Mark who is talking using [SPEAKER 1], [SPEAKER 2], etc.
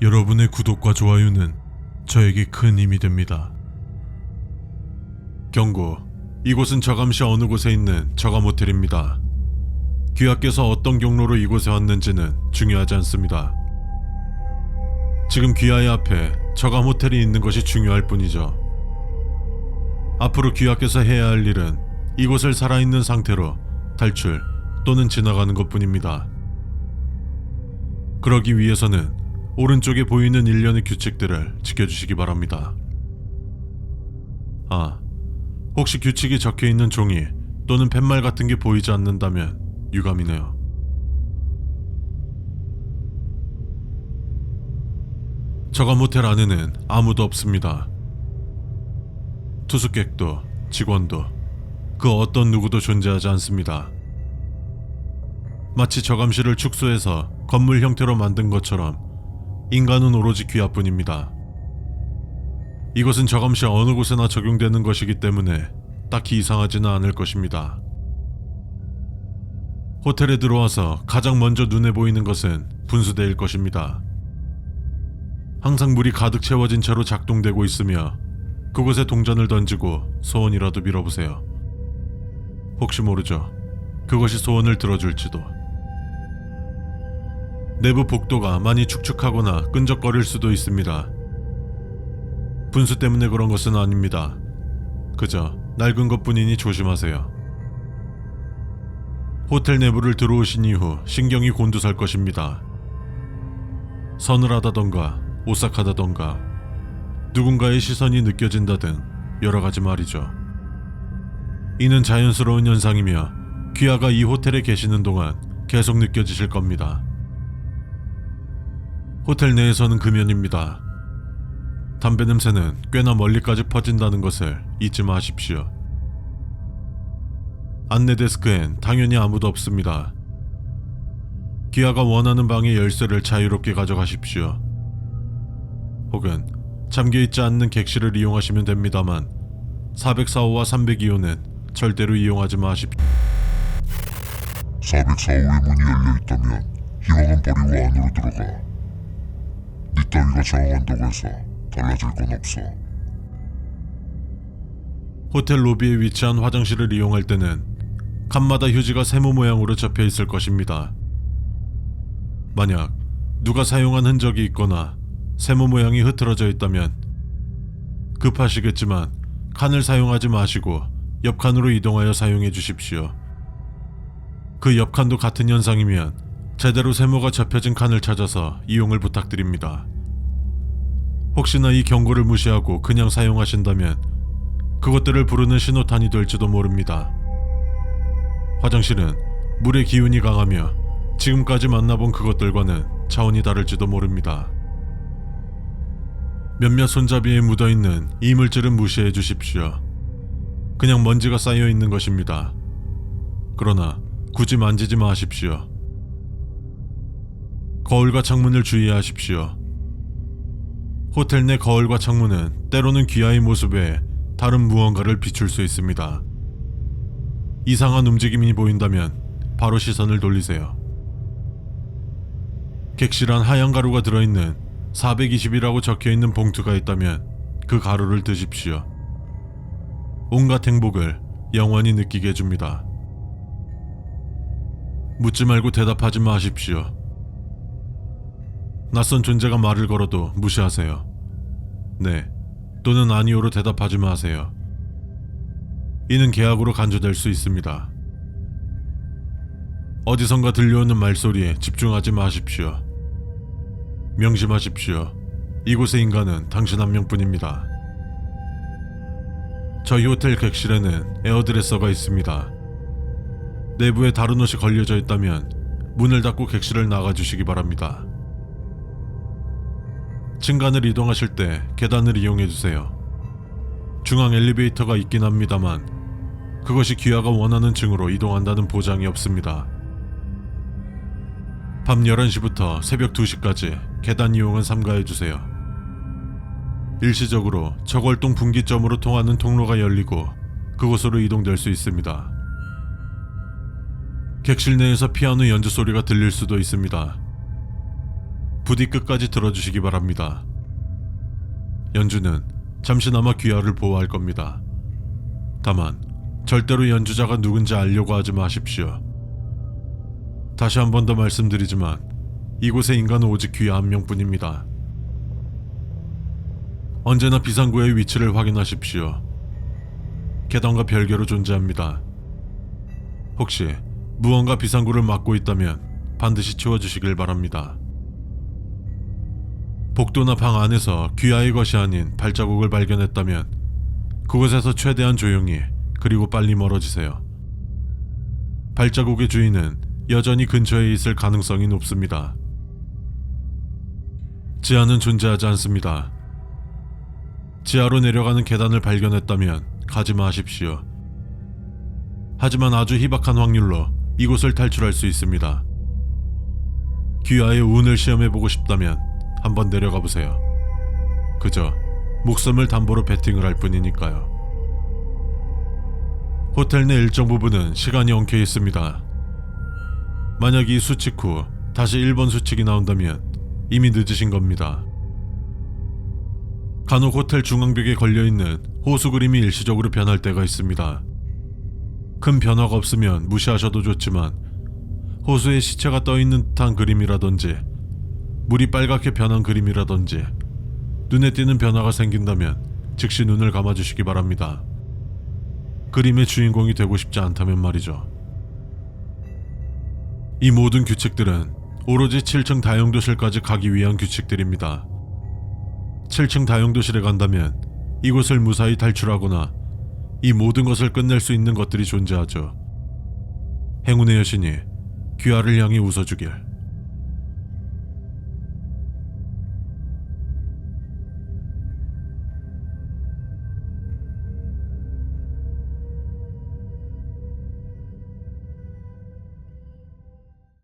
[SPEAKER 1] 여러분의 구독과 좋아요는 저에게 큰 힘이 됩니다. 경고. 이곳은 저감시 어느 곳에 있는 저감 호텔입니다. 귀하께서 어떤 경로로 이곳에 왔는지는 중요하지 않습니다. 지금 귀하의 앞에 저감 호텔이 있는 것이 중요할 뿐이죠. 앞으로 귀하께서 해야 할 일은 이곳을 살아있는 상태로 탈출 또는 지나가는 것 뿐입니다. 그러기 위해서는 오른쪽에 보이는 일련의 규칙들을 지켜주시기 바랍니다. 아, 혹시 규칙이 적혀 있는 종이 또는 팻말 같은 게 보이지 않는다면 유감이네요. 저가 모텔 안에는 아무도 없습니다. 투숙객도 직원도 그 어떤 누구도 존재하지 않습니다. 마치 저감실을 축소해서 건물 형태로 만든 것처럼 인간은 오로지 귀하뿐입니다. 이것은 저감시 어느 곳에나 적용되는 것이기 때문에 딱히 이상하지는 않을 것입니다. 호텔에 들어와서 가장 먼저 눈에 보이는 것은 분수대일 것입니다. 항상 물이 가득 채워진 채로 작동되고 있으며 그곳에 동전을 던지고 소원이라도 빌어보세요. 혹시 모르죠. 그것이 소원을 들어줄지도. 내부 복도가 많이 축축하거나 끈적거릴 수도 있습니다. 분수 때문에 그런 것은 아닙니다. 그저 낡은 것 뿐이니 조심하세요. 호텔 내부를 들어오신 이후 신경이 곤두설 것입니다. 서늘하다던가 오싹하다던가 누군가의 시선이 느껴진다 등 여러 가지 말이죠. 이는 자연스러운 현상이며 귀하가 이 호텔에 계시는 동안 계속 느껴지실 겁니다. 호텔 내에서는 금연입니다. 담배 냄새는 꽤나 멀리까지 퍼진다는 것을 잊지 마십시오. 안내 데스크엔 당연히 아무도 없습니다. 기아가 원하는 방의 열쇠를 자유롭게 가져가십시오. 혹은 잠겨있지 않는 객실을 이용하시면 됩니다만 404호와 302호는 절대로 이용하지 마십시오.
[SPEAKER 2] 404호의 문이 열려있다면 희망은 버리고 안으로 들어가. 네 따위가 저항한다고 해서 달라질 건 없어.
[SPEAKER 1] 호텔 로비에 위치한 화장실을 이용할 때는 칸마다 휴지가 세모 모양으로 접혀 있을 것입니다. 만약 누가 사용한 흔적이 있거나 세모 모양이 흐트러져 있다면 급하시겠지만 칸을 사용하지 마시고 옆 칸으로 이동하여 사용해 주십시오. 그 옆 칸도 같은 현상이면 제대로 세모가 접혀진 칸을 찾아서 이용을 부탁드립니다. 혹시나 이 경고를 무시하고 그냥 사용하신다면 그것들을 부르는 신호탄이 될지도 모릅니다. 화장실은 물의 기운이 강하며 지금까지 만나본 그것들과는 차원이 다를지도 모릅니다. 몇몇 손잡이에 묻어있는 이 물질은 무시해 주십시오. 그냥 먼지가 쌓여 있는 것입니다. 그러나 굳이 만지지 마십시오. 거울과 창문을 주의하십시오. 호텔 내 거울과 창문은 때로는 귀하의 모습에 다른 무언가를 비출 수 있습니다. 이상한 움직임이 보인다면 바로 시선을 돌리세요. 객실안 하얀 가루가 들어있는 420이라고 적혀 있는 봉투가 있다면 그 가루를 드십시오. 온갖 행복을 영원히 느끼게 해줍니다. 묻지 말고 대답하지 마십시오. 낯선 존재가 말을 걸어도 무시하세요. 네 또는 아니오로 대답하지 마세요. 이는 계약으로 간주될 수 있습니다. 어디선가 들려오는 말소리에 집중하지 마십시오. 명심하십시오. 이곳의 인간은 당신 한 명뿐입니다. 저희 호텔 객실에는 에어드레서가 있습니다. 내부에 다른 옷이 걸려져 있다면 문을 닫고 객실을 나가주시기 바랍니다. 층간을 이동하실 때 계단을 이용해 주세요. 중앙 엘리베이터가 있긴 합니다만 그것이 귀하가 원하는 층으로 이동한다는 보장이 없습니다. 밤 11시부터 새벽 2시까지 계단 이용은 삼가해 주세요. 일시적으로 저골동 분기점으로 통하는 통로가 열리고 그곳으로 이동될 수 있습니다. 객실 내에서 피아노 연주 소리가 들릴 수도 있습니다. 부디 끝까지 들어주시기 바랍니다. 연주는 잠시나마 귀하를 보호할 겁니다. 다만 절대로 연주자가 누군지 알려고 하지 마십시오. 다시 한 번 더 말씀드리지만 이곳의 인간은 오직 귀하 한 명뿐입니다. 언제나 비상구의 위치를 확인하십시오. 계단과 별개로 존재합니다. 혹시 무언가 비상구를 막고 있다면 반드시 치워주시길 바랍니다. 복도나 방 안에서 귀하의 것이 아닌 발자국을 발견했다면 그곳에서 최대한 조용히 그리고 빨리 멀어지세요. 발자국의 주인은 여전히 근처에 있을 가능성이 높습니다. 지하는 존재하지 않습니다. 지하로 내려가는 계단을 발견했다면 가지 마십시오. 하지만 아주 희박한 확률로 이곳을 탈출할 수 있습니다. 귀하의 운을 시험해보고 싶다면 한번 내려가 보세요. 그저 목숨을 담보로 베팅을 할 뿐이니까요. 호텔 내 일정 부분은 시간이 엉켜 있습니다. 만약 이 수칙 후 다시 1번 수칙이 나온다면 이미 늦으신 겁니다. 간혹 호텔 중앙벽에 걸려있는 호수 그림이 일시적으로 변할 때가 있습니다. 큰 변화가 없으면 무시하셔도 좋지만 호수에 시체가 떠있는 듯한 그림이라든지 물이 빨갛게 변한 그림이라든지 눈에 띄는 변화가 생긴다면 즉시 눈을 감아주시기 바랍니다. 그림의 주인공이 되고 싶지 않다면 말이죠. 이 모든 규칙들은 오로지 7층 다용도실까지 가기 위한 규칙들입니다. 7층 다용도실에 간다면 이곳을 무사히 탈출하거나 이 모든 것을 끝낼 수 있는 것들이 존재하죠. 행운의 여신이 귀하를 향해 웃어주길.